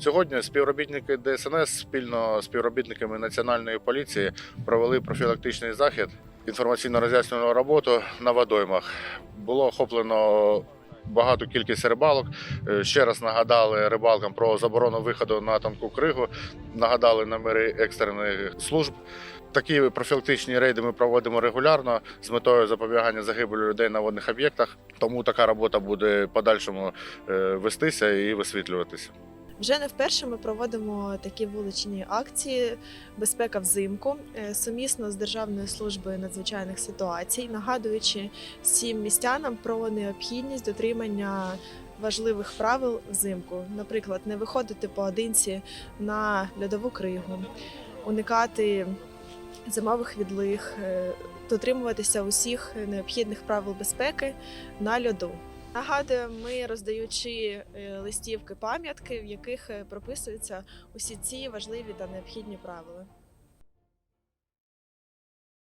Сьогодні співробітники ДСНС спільно з співробітниками національної поліції провели профілактичний захід інформаційно-роз'яснювальну роботу на водоймах. Було охоплено багату кількість рибалок. Е, Ще раз нагадали рибалкам про заборону виходу на тонку кригу, нагадали номери екстрених служб. Такі профілактичні рейди ми проводимо регулярно з метою запобігання загибелі людей на водних об'єктах. Тому така робота буде подальшому е, вестися і висвітлюватися. Вже не вперше ми проводимо такі вуличні акції Безпека взимку е, сумісно з Державною службою надзвичайних ситуацій, нагадуючи всім містянам про необхідність дотримання важливих правил взимку, наприклад, не виходити поодинці на льодову кригу, уникати зимових відлиг, е, дотримуватися усіх необхідних правил безпеки на льоду. Нагадуємо, ми роздаючи е, листівки пам'ятки, в яких е, прописуються усі ці важливі та необхідні правила.